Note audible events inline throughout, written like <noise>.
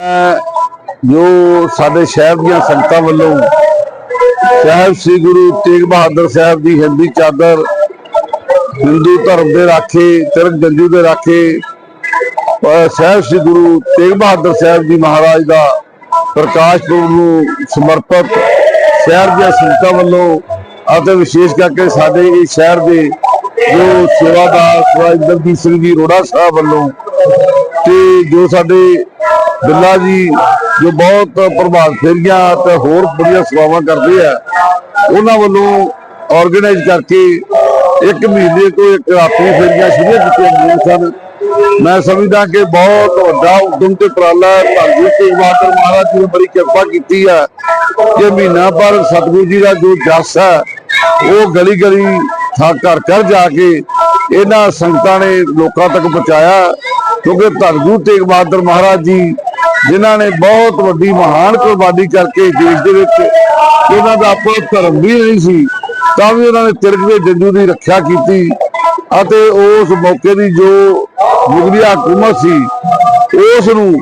ਜੋ ਸਾਡੇ ਸ਼ਹਿਰ ਦੀਆਂ ਸੰਗਤਾਂ ਵੱਲੋਂ ਸਾਹਿਬ ਸ੍ਰੀ ਗੁਰੂ ਤੇਗ ਬਹਾਦਰ ਸਾਹਿਬ ਦੀ ਹਿੰਦੀ ਚਾਦਰ ਹਿੰਦੂ ਧਰਮ ਦੇ ਰਾਖੇ ਤਿਰਕ ਜੰਜੂ ਦੇ ਰਾਖੇ ਸਾਹਿਬ ਸ੍ਰੀ ਗੁਰੂ ਤੇਗ ਬਹਾਦਰ ਸਾਹਿਬ ਜੀ ਮਹਾਰਾਜ ਦਾ ਪ੍ਰਕਾਸ਼ ਪੁਰਬ ਨੂੰ ਸਮਰਪਿਤ ਸ਼ਹਿਰ ਦੀਆਂ ਸੰਗਤਾਂ ਵੱਲੋਂ ਅਤੇ ਵਿਸ਼ੇਸ਼ ਕਰਕੇ ਸਾਡੇ ਇਸ ਸ਼ਹਿਰ ਦੇ ਜੋ ਸੇਵਾਦਾਰ ਸਵਾਜਦਰਜੀਤ ਸਿੰਘ ਜੀ ਰੋੜਾ ਸਾਹਿਬ ਵੱਲੋਂ ਤੇ ਜੋ ਸਾਡੇ ਬਿੱਲਾ ਜੀ, ਜੋ ਬਹੁਤ ਪ੍ਰਭਾਤ ਫੇਰੀਆਂ ਤੇ ਹੋਰ ਬੜੀਆਂ ਸੇਵਾਵਾਂ ਕਰਦੇ ਆ ਉਹਨਾਂ ਵੱਲੋਂ ਆਰਗੇਨਾਈਜ਼ ਕਰਕੇ ਇੱਕ ਮਹੀਨੇ ਤੋਂ ਇੱਕ ਰਾਤੀ ਫੇਰੀਆਂ ਸ਼ੁਰੂ ਕੀਤੀਆਂ ਗਈਆਂ ਸਨ। ਮੈਂ ਸਮਝਦਾ ਕਿ ਬਹੁਤ ਵੱਡਾ ਉਦਮ ਤੇ ਉਪਰਾਲਾ ਹੈ। ਧੰਨ ਤੇ ਬਾਦਰ ਮਹਾਰਾਜ ਜੀ ਨੇ ਬੜੀ ਕਿਰਪਾ ਕੀਤੀ ਹੈ ਕਿ ਮਹੀਨਾ ਪਰ ਸਤਿਗੁਰੂ ਜੀ ਦਾ ਜੋ ਜਸ ਹੈ, ਉਹ ਗਲੀ ਗਲੀ ਥਾਂ ਘਰ ਘਰ ਜਾ ਕੇ ਇਹਨਾਂ ਸੰਗਤਾਂ ਨੇ ਲੋਕਾਂ ਤੱਕ ਪਹੁੰਚਾਇਆ। ਕਿਉਂਕਿ ਧੰਨ ਗੁਰੂ ਤੇਗ ਬਹਾਦਰ ਮਹਾਰਾਜ ਜੀ ਜਿਨ੍ਹਾਂ ਨੇ ਬਹੁਤ ਵੱਡੀ ਮਹਾਨ ਕੁਰਬਾਨੀ ਕਰਕੇ ਦੇਸ਼ ਦੇ ਵਿੱਚ ਉਹਨਾਂ ਦਾ ਆਪਣਾ ਧਰਮ ਵੀ ਨਹੀਂ ਸੀ, ਤਾਂ ਵੀ ਉਹਨਾਂ ਨੇ ਤਿਰਕ ਦੇ ਜੰਜੂ ਦੀ ਰੱਖਿਆ ਕੀਤੀ ਅਤੇ ਉਸ ਮੌਕੇ ਦੀ ਜੋ ਮੁਗਲਿਆ ਹਕੂਮਤ ਸੀ, ਉਸ ਨੂੰ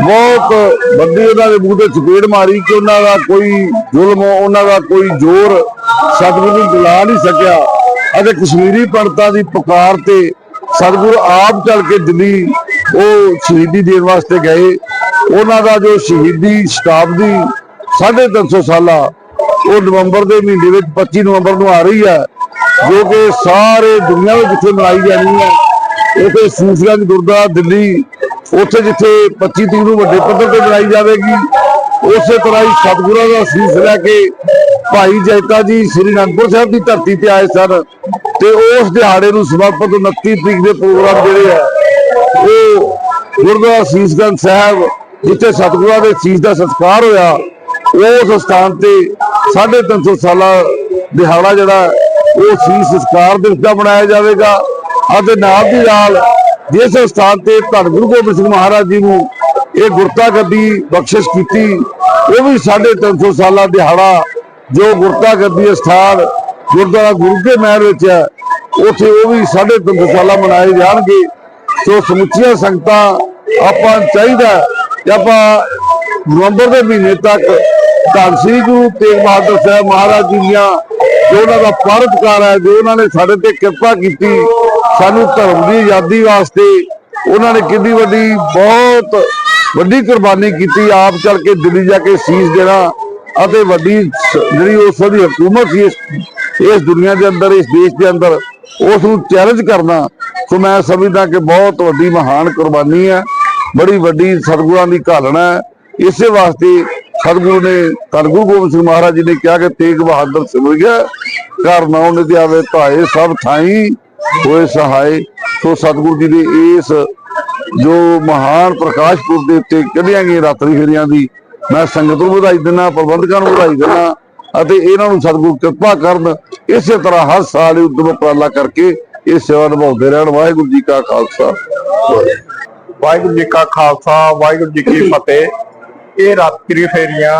ਬਹੁਤ ਵੱਡੀ ਉਹਨਾਂ ਦੇ ਮੂੰਹ ਤੇ ਚਪੇੜ ਮਾਰੀ ਕਿ ਉਹਨਾਂ ਦਾ ਕੋਈ ਜ਼ੁਲਮ, ਉਹਨਾਂ ਦਾ ਕੋਈ ਜ਼ੋਰ ਸਤਿਗੁਰੂ ਨੂੰ ਦਿਲਾ ਨਹੀਂ ਸਕਿਆ ਅਤੇ ਕਸ਼ਮੀਰੀ ਪੰਡਤਾਂ ਦੀ ਪੁਕਾਰ ਤੇ ਸਤਿਗੁਰੂ ਆਪ ਚੱਲ ਕੇ ਦਿੱਲੀ ਉਹ ਸ਼ਹੀਦੀ ਦੇਣ ਵਾਸਤੇ ਗਏ ਉਹਨਾਂ ਦਾ ਜੋ ਸ਼ਹੀਦੀ ਸ਼ਤਾਬਦੀ 350 ਸਾਲਾ, ਉਹ ਨਵੰਬਰ ਦੇ ਮਹੀਨੇ ਵਿੱਚ 25 ਨਵੰਬਰ ਨੂੰ ਆ ਰਹੀ ਹੈ, ਜੋ ਕਿ ਸਾਰੇ ਦੁਨੀਆ ਵਿੱਚ ਜਿੱਥੇ ਮਨਾਈ ਜਾਣੀ ਹੈ, ਉਥੇ ਸੂਫੀਗੰਜ ਗੁਰਦੁਆਰਾ ਦਿੱਲੀ, ਉੱਥੇ ਜਿੱਥੇ 25 ਤਰੀਕ ਨੂੰ ਵੱਡੇ ਪੱਧਰ ਤੇ ਮਨਾਈ ਜਾਵੇਗੀ, ਉਸੇ ਤਰ੍ਹਾਂ ਹੀ ਸਤਿਗੁਰਾਂ ਦਾ ਅਸੀਸ ਲੈ ਕੇ ਭਾਈ ਜੈਤਾ ਜੀ ਸ੍ਰੀ ਅਨੰਦਪੁਰ ਸਾਹਿਬ ਦੀ ਧਰਤੀ ਤੇ ਆਏ ਸਨ ਤੇ ਉਸ ਦਿਹਾੜੇ ਨੂੰ ਸਮਰਪਿਤ 29 ਤਰੀਕ ਦੇ ਪ੍ਰੋਗਰਾਮ ਜਿਹੜੇ ਆ ਉਹ ਗੁਰਦੁਆਰਾ ਸੀਸਗੰਜ ਸਾਹਿਬ ਜਿੱਥੇ ਸਤਿਗੁਰਾਂ ਦੇ ਸੀਸ ਦਾ ਸੰਸਕਾਰ ਹੋਇਆ, ਉਸ ਸਥਾਨ ਤੇ 350 ਸਾਲਾ ਦਿਹਾੜਾ ਜਿਹੜਾ, ਉਹ ਸੀਸ ਸਤਿਕਾਰ ਦਿਵਸ ਦਾ ਮਨਾਇਆ ਜਾਵੇਗਾ। ਅਤੇ ਨਾਲ ਦੀ ਨਾਲ ਜਿਸ ਸਥਾਨ ਤੇ ਧੰਨ ਗੁਰੂ ਗੋਬਿੰਦ ਸਿੰਘ ਮਹਾਰਾਜ ਜੀ ਨੂੰ ਇਹ ਗੁਰਤਾ ਗੱਦੀ ਬਖਸ਼ਿਸ਼ ਕੀਤੀ, ਉਹ ਵੀ 350 ਸਾਲਾ ਦਿਹਾੜਾ, ਜੋ ਗੁਰਤਾ ਗੱਦੀ ਸਥਾਨ ਗੁਰਦੁਆਰਾ ਗੁਰੂ ਕੇ ਮਹਿਲ ਵਿੱਚ ਹੈ, ਉੱਥੇ ਉਹ ਵੀ 350 ਸਾਲਾ ਮਨਾਏ ਜਾਣਗੇ। ਸੋ ਸਮੁੱਚੀਆਂ ਸੰਗਤਾਂ ਆਪਾਂ ਨੂੰ ਚਾਹੀਦਾ ਹੈ ਆਪਾਂ ਨਵੰਬਰ ਦੇ ਮਹੀਨੇ ਤੱਕ ਧੰਨ ਸ੍ਰੀ ਗੁਰੂ ਤੇਗ ਬਹਾਦਰ ਸਾਹਿਬ ਮਹਾਰਾਜ ਜੀ ਦੀਆਂ ਜੋ ਉਹਨਾਂ ਦਾ ਪਰਉਪਕਾਰ ਹੈ, ਜੋ ਉਹਨਾਂ ਨੇ ਸਾਡੇ ਤੇ ਕਿਰਪਾ ਕੀਤੀ, ਸਾਨੂੰ ਧਰਮ ਦੀ ਆਜ਼ਾਦੀ ਵਾਸਤੇ ਉਹਨਾਂ ਨੇ ਕਿੰਨੀ ਵੱਡੀ, ਬਹੁਤ ਵੱਡੀ ਕੁਰਬਾਨੀ ਕੀਤੀ, ਆਪ ਚੱਲ ਕੇ ਦਿੱਲੀ ਜਾ ਕੇ ਸੀਸ ਦੇਣਾ ਅਤੇ ਵੱਡੀ ਜਿਹੜੀ ਉਸ ਦੀ ਹਕੂਮਤ ਸੀ ਇਸ ਇਸ ਦੁਨੀਆ ਦੇ ਅੰਦਰ, ਇਸ ਦੇਸ਼ ਦੇ ਅੰਦਰ, ਉਸ ਨੂੰ ਚੈਲੰਜ ਕਰਨਾ, ਸੋ ਮੈਂ ਸਮਝਦਾ ਕਿ ਬਹੁਤ ਵੱਡੀ ਮਹਾਨ ਕੁਰਬਾਨੀ ਹੈ। ਬੜੀ ਵੱਡੀ ਸਤਿਗੁਰਾਂ ਦੀ ਘਾਲਣਾ ਹੈ। ਇਸੇ ਵਾਸਤੇ ਸਤਿਗੁਰੂ ਨੇ ਧੰਨ ਗੋਬਿੰਦ ਸਿੰਘ ਮਹਾਰਾਜ ਜੀ ਨੇ ਕਿਹਾ ਕਿ ਤੇਗ ਬਹਾਦਰ ਸਿਮਰ ਘਰ ਨਾ ਉਹਨੇ ਤੇ ਧਾਏ ਸਭ ਥਾਈ ਹੋਏ ਸਹਾਏ। ਸੋ ਸਤਿਗੁਰੂ ਜੀ ਦੇ ਇਸ ਜੋ ਮਹਾਨ ਪ੍ਰਕਾਸ਼ ਪੁਰਬ ਦੇ ਉੱਤੇ ਕੱਢੀਆਂ ਗਈਆਂ ਰਾਤਰੀ ਫੇਰੀਆਂ ਦੀ, ਮੈਂ ਸੰਗਤ ਨੂੰ ਵਧਾਈ ਦਿੰਦਾ ਪ੍ਰਬੰਧਕਾਂ ਨੂੰ ਵਧਾਈ ਦਿੰਦਾ ਅਤੇ ਇਹਨਾਂ ਨੂੰ ਸਤਿਗੁਰੂ ਕਿਰਪਾ ਕਰਨ ਇਸੇ ਤਰ੍ਹਾਂ ਹਰ ਸਾਲ ਇਹ ਉਦਮ ਉਪਰਾਲਾ ਕਰਕੇ ਇਹ ਸੇਵਾ ਨਿਭਾਉਂਦੇ ਰਹਿਣ। ਵਾਹਿਗੁਰੂ ਜੀ ਕਾ ਖਾਲਸਾ। ਵਾਹਿਗੁਰੂ ਜੀ ਕਾ ਖਾਲਸਾ ਵਾਹਿਗੁਰੂ ਜੀ ਕੀ <coughs> ਫਤਿਹ। ਇਹ ਰਾਤਰੀ ਫੇਰੀਆਂ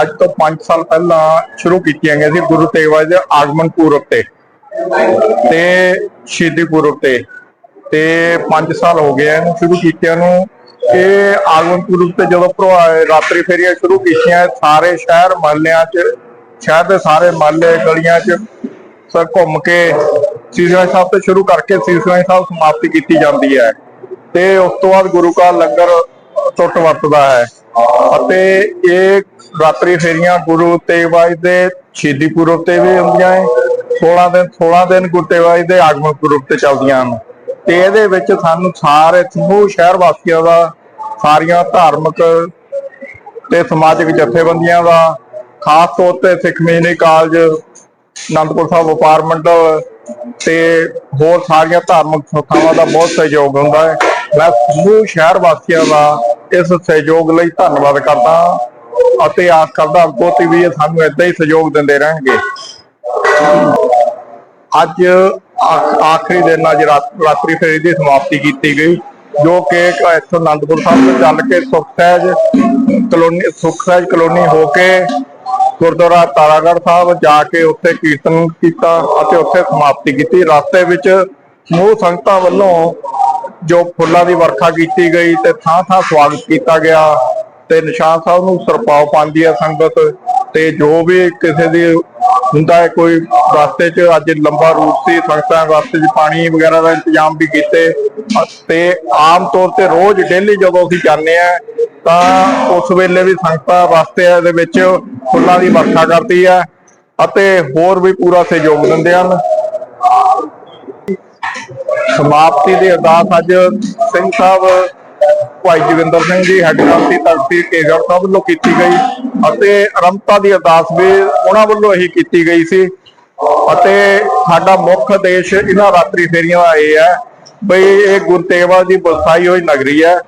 ਅੱਜ ਤੋਂ 5 ਸਾਲ ਪਹਿਲਾਂ ਸ਼ੁਰੂ ਕੀਤੀਆਂ ਗਈਆਂ ਸੀ ਗੁਰੂ ਤੇਗ ਬਹਾਦਰ ਦੇ ਆਗਮਨ ਪੁਰਬ ਤੇ। ਤੇ ਸ਼ਹੀਦੀ ਪੁਰਬ ਤੇ। ਤੇ 5 ਸਾਲ ਹੋ ਗਏ ਇਹਨੂੰ ਸ਼ੁਰੂ ਕੀਤਿਆਂ ਨੂੰ। ਇਹ ਆਗਮਨ ਪੁਰਬ ਤੇ ਜਦੋਂ ਰਾਤਰੀ ਫੇਰੀਆਂ ਸ਼ੁਰੂ ਕੀਤੀਆਂ ਸਾਰੇ ਸ਼ਹਿਰ ਮਹੱਲਿਆਂ 'ਚ ਸ਼ਹਿਰ ਦੇ ਸਾਰੇ ਮਹੱਲੇ ਗਲੀਆਂ 'ਚ ਸਰ ਘੁੰਮ ਕੇ ਸੀਸਗੰਜ ਸਾਹਿਬ ਤੋਂ ਸ਼ੁਰੂ ਕਰਕੇ ਸੀਸਗੰਜ ਸਾਹਿਬ ਸਮਾਪਤੀ ਕੀਤੀ ਜਾਂਦੀ ਹੈ। ਤੇ ਉਸ ਤੋਂ ਬਾਅਦ ਗੁਰੂ ਕਾ ਲੰਗਰ ਟੁੱਟ ਵਰਤਦਾ ਹੈ। ਅਤੇ ਇਹ ਰਾਤਰੀ ਫੇਰੀਆਂ ਗੁਰੂ ਤੇਗ ਬਹਾਦਰ ਦੇ ਸ਼ਹੀਦੀ ਪੁਰਬ ਤੇ ਵੀ ਹੁੰਦੀਆਂ ਹੈ 16 ਦਿਨ 16 ਦਿਨ ਗੁਰੂ ਤੇਗ ਬਹਾਦਰ ਦੇ ਆਗਮਨ ਪੁਰਬ ਤੇ ਚੱਲਦੀਆਂ ਹਨ। ਤੇ ਇਹਦੇ ਵਿੱਚ ਸਾਨੂੰ ਸਾਰੇ ਸਮੂਹ, ਸ਼ਹਿਰ ਵਾਸੀਆਂ ਦਾ, ਸਾਰੀਆਂ ਧਾਰਮਿਕ ਤੇ ਸਮਾਜਿਕ ਜਥੇਬੰਦੀਆਂ ਦਾ, ਖਾਸ ਤੌਰ ਤੇ ਸਿੱਖ ਮਿਸ਼ਨਰੀ ਕਾਲਜ, ਅਨੰਦਪੁਰ ਸਾਹਿਬ ਵਪਾਰ ਮੰਡਲ ਤੇ ਹੋਰ ਸਾਰੀਆਂ ਧਾਰਮਿਕ ਸੰਸਥਾਵਾਂ ਦਾ ਬਹੁਤ ਸਹਿਯੋਗ ਹੁੰਦਾ ਹੈ। ਮੈਂ ਸਮੂਹ ਸ਼ਹਿਰ ਵਾਸੀਆਂ ਦਾ ਇਸ ਸਹਿਯੋਗ ਲਈ ਧੰਨਵਾਦ ਕਰਦਾ ਹਾਂ ਅਤੇ ਆਸ ਕਰਦਾ ਅੱਗੋਂ ਤੇ ਵੀ ਸਾਨੂੰ ਏਦਾਂ ਹੀ ਸਹਿਯੋਗ ਦਿੰਦੇ ਰਹਿਣਗੇ। ਅੱਜ ਆਖਰੀ ਦਿਨ ਅੱਜ ਰਾਤਰੀ ਫੇਰੀ ਦੀ ਸਮਾਪਤੀ ਕੀਤੀ ਗਈ, ਜੋ ਕਿ ਇੱਥੋਂ ਅਨੰਦਪੁਰ ਸਾਹਿਬ ਤੋਂ ਚੱਲ ਕੇ ਸੁਖ ਸਹਿਜ ਕਲੋਨੀ ਸੁਖ ਸਹਿਜ ਕਲੋਨੀ ਹੋ ਕੇ ਗੁਰਦੁਆਰਾ ਤਾਰਾਗੜ੍ਹ ਸਾਹਿਬ ਜਾ ਕੇ ਉੱਥੇ ਕੀਰਤਨ ਕੀਤਾ ਅਤੇ ਉੱਥੇ ਸਮਾਪਤੀ ਕੀਤੀ। ਰਸਤੇ ਵਿੱਚ ਸਮੂਹ ਸੰਗਤਾਂ ਵੱਲੋਂ ਜੋ ਫੁੱਲਾਂ ਦੀ ਵਰਖਾ ਕੀਤੀ ਗਈ ਤੇ ਥਾਂ ਥਾਂ ਸਵਾਗਤ ਕੀਤਾ ਗਿਆ ਤੇ ਨਿਸ਼ਾਨ ਸਾਹਿਬ ਨੂੰ ਸਰਪਾਉ ਪਾਉਂਦੀ ਹੈ ਸੰਗਤ ਤੇ ਜੋ ਵੀ ਕਿਸੇ ਦੀ ਹੁੰਦਾ ਹੈ, ਕੋਈ ਰਸਤੇ 'ਚ ਅੱਜ ਲੰਬਾ ਰੂਟ ਸੀ, ਸੰਗਤਾਂ ਰਸਤੇ 'ਚ ਪਾਣੀ ਵਗੈਰਾ ਦਾ ਇੰਤਜ਼ਾਮ ਵੀ ਕੀਤੇ। ਤੇ ਆਮ ਤੌਰ ਤੇ ਰੋਜ਼ ਡੇਲੀ ਜਦੋਂ ਅਸੀਂ ਜਾਂਦੇ ਆ ਤਾਂ ਉਸ ਵੇਲੇ ਵੀ ਸੰਗਤਾਂ ਰਸਤੇ ਦੇ ਵਿੱਚ ਫੁੱਲਾਂ ਦੀ ਵਰਖਾ ਕਰਦੀ ਹੈ ਅਤੇ ਹੋਰ ਵੀ ਪੂਰਾ ਸਹਿਯੋਗ ਦਿੰਦੇ ਹਨ। ਸਮਾਪਤੀ ਦੀ ਅਰਦਾਸ ਅੱਜ ਸਿੰਘ ਸਾਹਿਬ, ਭਾਈ ਜੋਗਿੰਦਰ ਸਿੰਘ ਜੀ ਹੈੱਡ ਗ੍ਰੰਥੀ ਤਖਤੀ ਕੇਗੜ ਸਾਹਿਬ ਵੱਲੋਂ ਕੀਤੀ ਗਈ ਅਤੇ ਅਰੰਭਤਾ ਦੀ ਅਰਦਾਸ ਵੀ ਉਹਨਾਂ ਵੱਲੋਂ ਹੀ ਕੀਤੀ ਗਈ ਸੀ। ਅਤੇ ਸਾਡਾ ਮੁੱਖ ਉਦੇਸ਼ ਇਹਨਾਂ ਰਾਤਰੀ ਫੇਰੀਆਂ ਦਾ ਇਹ ਹੈ ਬਈ ਇਹ ਗੁਰੂ ਤੇਗਬਹਾਦਰ ਦੀ ਬਸਾਈ ਹੋਈ ਨਗਰੀ ਹੈ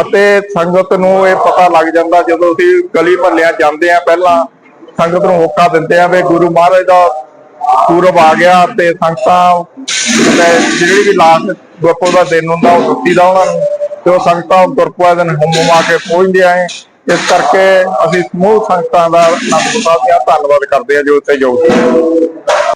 ਅਤੇ ਸੰਗਤ ਨੂੰ ਇਹ ਪਤਾ ਲੱਗ ਜਾਂਦਾ ਜਦੋਂ ਅਸੀਂ ਗਲੀ ਮਹੱਲਿਆਂ ਜਾਂਦੇ ਆ ਪਹਿਲਾਂ, ਸੰਗਤ ਨੂੰ ਹੋਕਾ ਦਿੰਦੇ ਆ ਵੀ ਗੁਰੂ ਮਹਾਰਾਜ ਦਾ ਪੂਰਬ ਆ ਗਿਆ ਤੇ ਸੰਗਤਾਂ ਤੇ ਜਿਹੜੀ ਵੀ ਲਾਸਟ ਗੁਰਪੁਰਬ ਦਾ ਦਿਨ ਹੁੰਦਾ, ਉਹ ਦਿੱਤੀ ਦਾ ਉਹਨਾਂ ਨੂੰ। ਤੇ ਉਹ ਸੰਗਤਾਂ ਗੁਰਪੁਰਬ ਦਿਨ ਹੁਮ ਹੁਮਾ ਕੇ ਪਹੁੰਚਦੀਆਂ ਆਏ ਇਸ ਕਰਕੇ ਅਸੀਂ ਸਮੂਹ ਸੰਗਤਾਂ ਦਾ ਅਨੰਦਪੁਰ ਸਾਹਿਬ ਦਾ ਧੰਨਵਾਦ ਕਰਦੇ ਹਾਂ ਜੋ ਇੱਥੇ ਯੋਗ